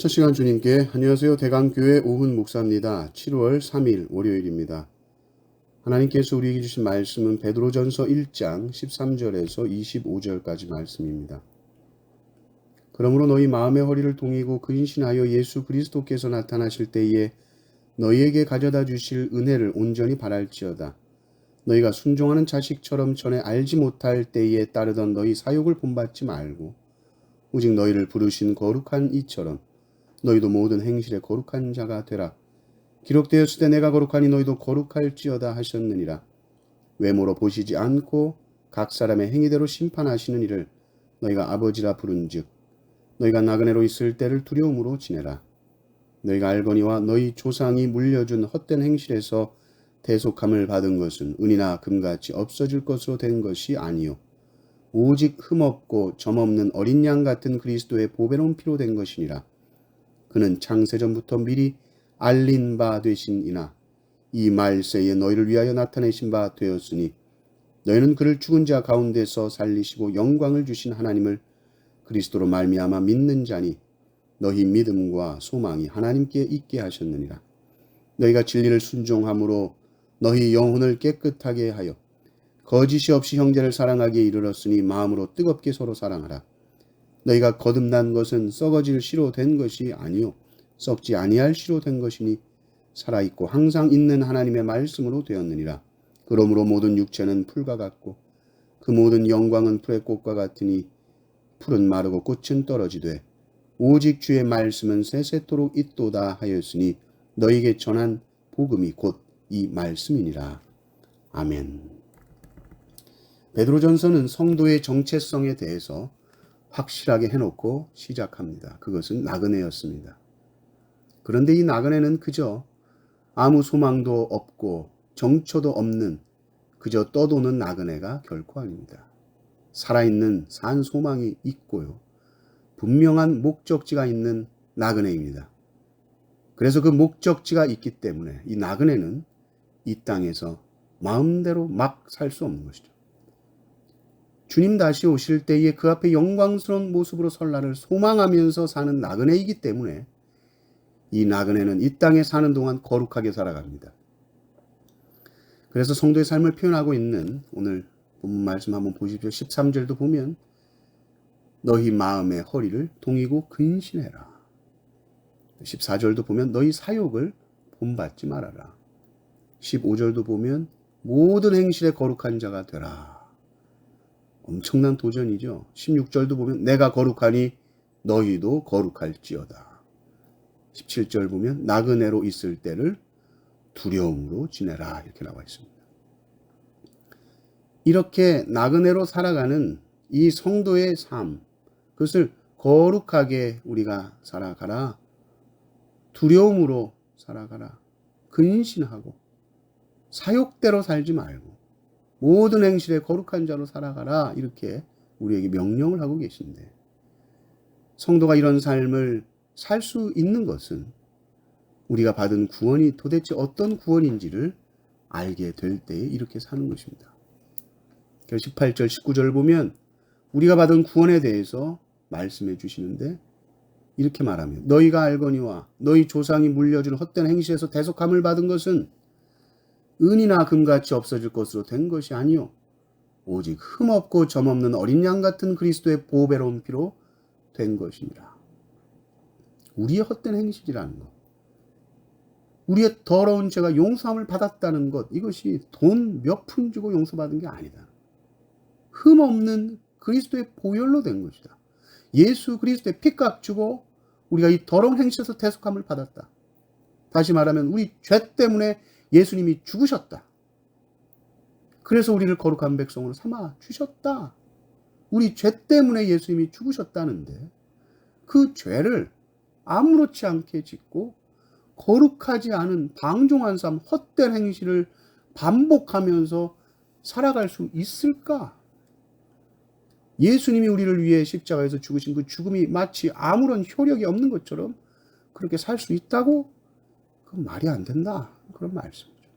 첫 시간 주님께 안녕하세요. 대강교회 오훈 목사입니다. 7월 3일 월요일입니다. 하나님께서 우리에게 주신 말씀은 베드로전서 1장 13절에서 25절까지 말씀입니다. 그러므로 너희 마음의 허리를 동이고 근신하여 예수 그리스도께서 나타나실 때에 너희에게 가져다 주실 은혜를 온전히 바랄지어다. 너희가 순종하는 자식처럼 전에 알지 못할 때에 따르던 너희 사욕을 본받지 말고 오직 너희를 부르신 거룩한 이처럼 너희도 모든 행실에 거룩한 자가 되라. 기록되었을 때 내가 거룩하니 너희도 거룩할지어다 하셨느니라. 외모로 보시지 않고 각 사람의 행위대로 심판하시는 이를 너희가 아버지라 부른즉 너희가 나그네로 있을 때를 두려움으로 지내라. 너희가 알거니와 너희 조상이 물려준 헛된 행실에서 대속함을 받은 것은 은이나 금같이 없어질 것으로 된 것이 아니요 오직 흠없고 점없는 어린 양 같은 그리스도의 보배로운 피로 된 것이니라. 그는 창세전부터 미리 알린 바 되신 이나 이 말세에 너희를 위하여 나타내신 바 되었으니 너희는 그를 죽은 자 가운데서 살리시고 영광을 주신 하나님을 그리스도로 말미암아 믿는 자니 너희 믿음과 소망이 하나님께 있게 하셨느니라 너희가 진리를 순종함으로 너희 영혼을 깨끗하게 하여 거짓이 없이 형제를 사랑하기에 이르렀으니 마음으로 뜨겁게 서로 사랑하라 너희가 거듭난 것은 썩어질 씨로 된 것이 아니요 썩지 아니할 씨로 된 것이니 살아 있고 항상 있는 하나님의 말씀으로 되었느니라. 그러므로 모든 육체는 풀과 같고 그 모든 영광은 풀의 꽃과 같으니 풀은 마르고 꽃은 떨어지되 오직 주의 말씀은 세세토록 있도다 하였으니 너희에게 전한 복음이 곧 이 말씀이니라. 아멘. 베드로전서는 성도의 정체성에 대해서 확실하게 해놓고 시작합니다. 그것은 나그네였습니다. 그런데 이 나그네는 그저 아무 소망도 없고 정처도 없는 그저 떠도는 나그네가 결코 아닙니다. 살아있는 산 소망이 있고요. 분명한 목적지가 있는 나그네입니다. 그래서 그 목적지가 있기 때문에 이 나그네는 이 땅에서 마음대로 막 살 수 없는 것이죠. 주님 다시 오실 때에 그 앞에 영광스러운 모습으로 설날을 소망하면서 사는 나그네이기 때문에 이 나그네는 이 땅에 사는 동안 거룩하게 살아갑니다. 그래서 성도의 삶을 표현하고 있는 오늘 본문 말씀 한번 보십시오. 13절도 보면 너희 마음의 허리를 동이고 근신해라. 14절도 보면 너희 사욕을 본받지 말아라. 15절도 보면 모든 행실에 거룩한 자가 되라. 엄청난 도전이죠. 16절도 보면 내가 거룩하니 너희도 거룩할지어다. 17절 보면 나그네로 있을 때를 두려움으로 지내라 이렇게 나와 있습니다. 이렇게 나그네로 살아가는 이 성도의 삶 그것을 거룩하게 우리가 살아가라. 두려움으로 살아가라. 근신하고 사욕대로 살지 말고 모든 행실에 거룩한 자로 살아가라 이렇게 우리에게 명령을 하고 계신데 성도가 이런 삶을 살 수 있는 것은 우리가 받은 구원이 도대체 어떤 구원인지를 알게 될 때에 이렇게 사는 것입니다. 18절 19절 보면 우리가 받은 구원에 대해서 말씀해 주시는데 이렇게 말하면 너희가 알거니와 너희 조상이 물려준 헛된 행실에서 대속함을 받은 것은 은이나 금같이 없어질 것으로 된 것이 아니요 오직 흠없고 점없는 어린 양 같은 그리스도의 보배로운 피로 된 것이니라. 우리의 헛된 행실이라는 것, 우리의 더러운 죄가 용서함을 받았다는 것, 이것이 돈 몇 푼 주고 용서받은 게 아니다. 흠 없는 그리스도의 보혈로 된 것이다. 예수 그리스도의 피값 주고 우리가 이 더러운 행실에서 대속함을 받았다. 다시 말하면 우리 죄 때문에 예수님이 죽으셨다. 그래서 우리를 거룩한 백성으로 삼아 주셨다. 우리 죄 때문에 예수님이 죽으셨다는데 그 죄를 아무렇지 않게 짓고 거룩하지 않은 방종한 삶, 헛된 행실을 반복하면서 살아갈 수 있을까? 예수님이 우리를 위해 십자가에서 죽으신 그 죽음이 마치 아무런 효력이 없는 것처럼 그렇게 살 수 있다고? 그건 말이 안 된다. 그런 말씀이죠.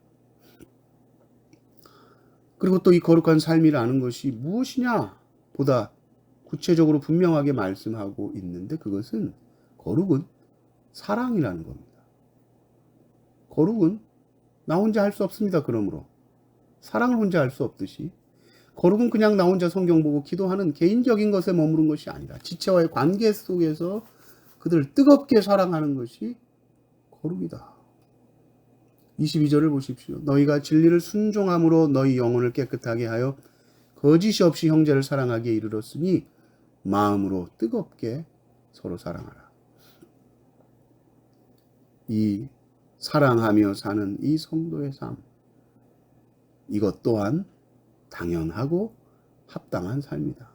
그리고 또 이 거룩한 삶이라는 것이 무엇이냐? 보다 구체적으로 분명하게 말씀하고 있는데 그것은 거룩은 사랑이라는 겁니다. 거룩은 나 혼자 할 수 없습니다. 그러므로 사랑을 혼자 할 수 없듯이 거룩은 그냥 나 혼자 성경 보고 기도하는 개인적인 것에 머무른 것이 아니라 지체와의 관계 속에서 그들을 뜨겁게 사랑하는 것이 거룩이다. 22절을 보십시오. 너희가 진리를 순종함으로 너희 영혼을 깨끗하게 하여 거짓이 없이 형제를 사랑하기에 이르렀으니 마음으로 뜨겁게 서로 사랑하라. 이 사랑하며 사는 이 성도의 삶. 이것 또한 당연하고 합당한 삶이다.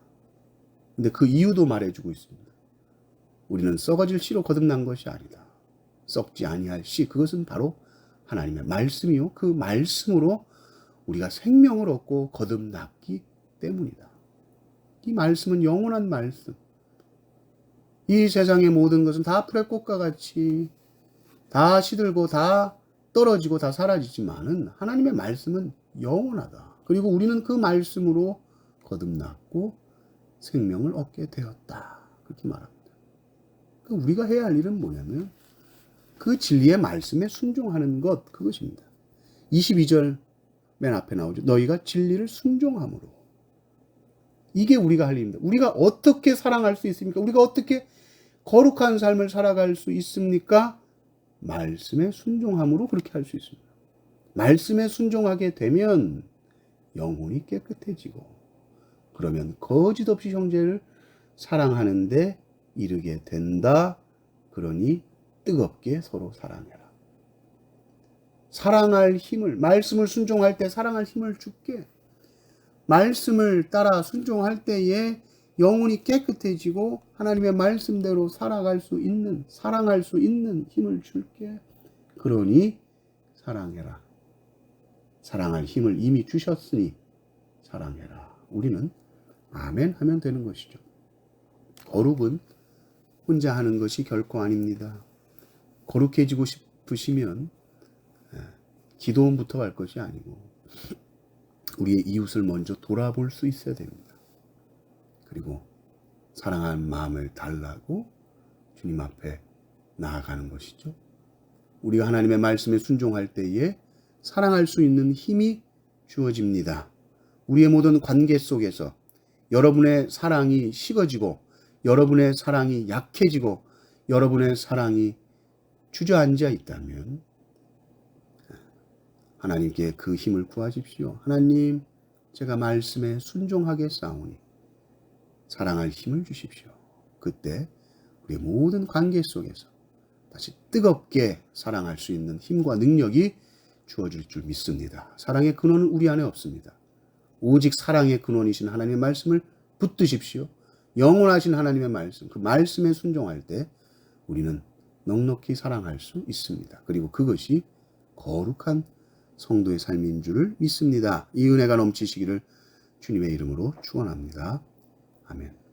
근데 그 이유도 말해주고 있습니다. 우리는 썩어질 씨로 거듭난 것이 아니다. 썩지 아니할 씨. 그것은 바로 하나님의 말씀이요. 그 말씀으로 우리가 생명을 얻고 거듭났기 때문이다. 이 말씀은 영원한 말씀. 이 세상의 모든 것은 다 풀의 꽃과 같이 다 시들고 다 떨어지고 다 사라지지만은 하나님의 말씀은 영원하다. 그리고 우리는 그 말씀으로 거듭났고 생명을 얻게 되었다. 그렇게 말합니다. 그 우리가 해야 할 일은 뭐냐면 그 진리의 말씀에 순종하는 것 그것입니다. 22절 맨 앞에 나오죠. 너희가 진리를 순종함으로. 이게 우리가 할 일입니다. 우리가 어떻게 사랑할 수 있습니까? 우리가 어떻게 거룩한 삶을 살아갈 수 있습니까? 말씀에 순종함으로 그렇게 할 수 있습니다. 말씀에 순종하게 되면 영혼이 깨끗해지고 그러면 거짓 없이 형제를 사랑하는데 이르게 된다. 그러니 뜨겁게 서로 사랑해라. 사랑할 힘을 말씀을 순종할 때 사랑할 힘을 줄게. 말씀을 따라 순종할 때에 영혼이 깨끗해지고 하나님의 말씀대로 살아갈 수 있는 사랑할 수 있는 힘을 줄게. 그러니 사랑해라. 사랑할 힘을 이미 주셨으니 사랑해라. 우리는 아멘 하면 되는 것이죠. 거룩은 혼자 하는 것이 결코 아닙니다. 거룩해지고 싶으시면 예, 기도원부터 할 것이 아니고 우리의 이웃을 먼저 돌아볼 수 있어야 됩니다. 그리고 사랑하는 마음을 달라고 주님 앞에 나아가는 것이죠. 우리가 하나님의 말씀에 순종할 때에 사랑할 수 있는 힘이 주어집니다. 우리의 모든 관계 속에서 여러분의 사랑이 식어지고 여러분의 사랑이 약해지고 여러분의 사랑이 주저앉아 있다면 하나님께 그 힘을 구하십시오. 하나님, 제가 말씀에 순종하게 싸우니 사랑할 힘을 주십시오. 그때 우리의 모든 관계 속에서 다시 뜨겁게 사랑할 수 있는 힘과 능력이 주어질 줄 믿습니다. 사랑의 근원은 우리 안에 없습니다. 오직 사랑의 근원이신 하나님의 말씀을 붙드십시오. 영원하신 하나님의 말씀, 그 말씀에 순종할 때 우리는 넉넉히 사랑할 수 있습니다. 그리고 그것이 거룩한 성도의 삶인 줄을 믿습니다. 이 은혜가 넘치시기를 주님의 이름으로 축원합니다. 아멘.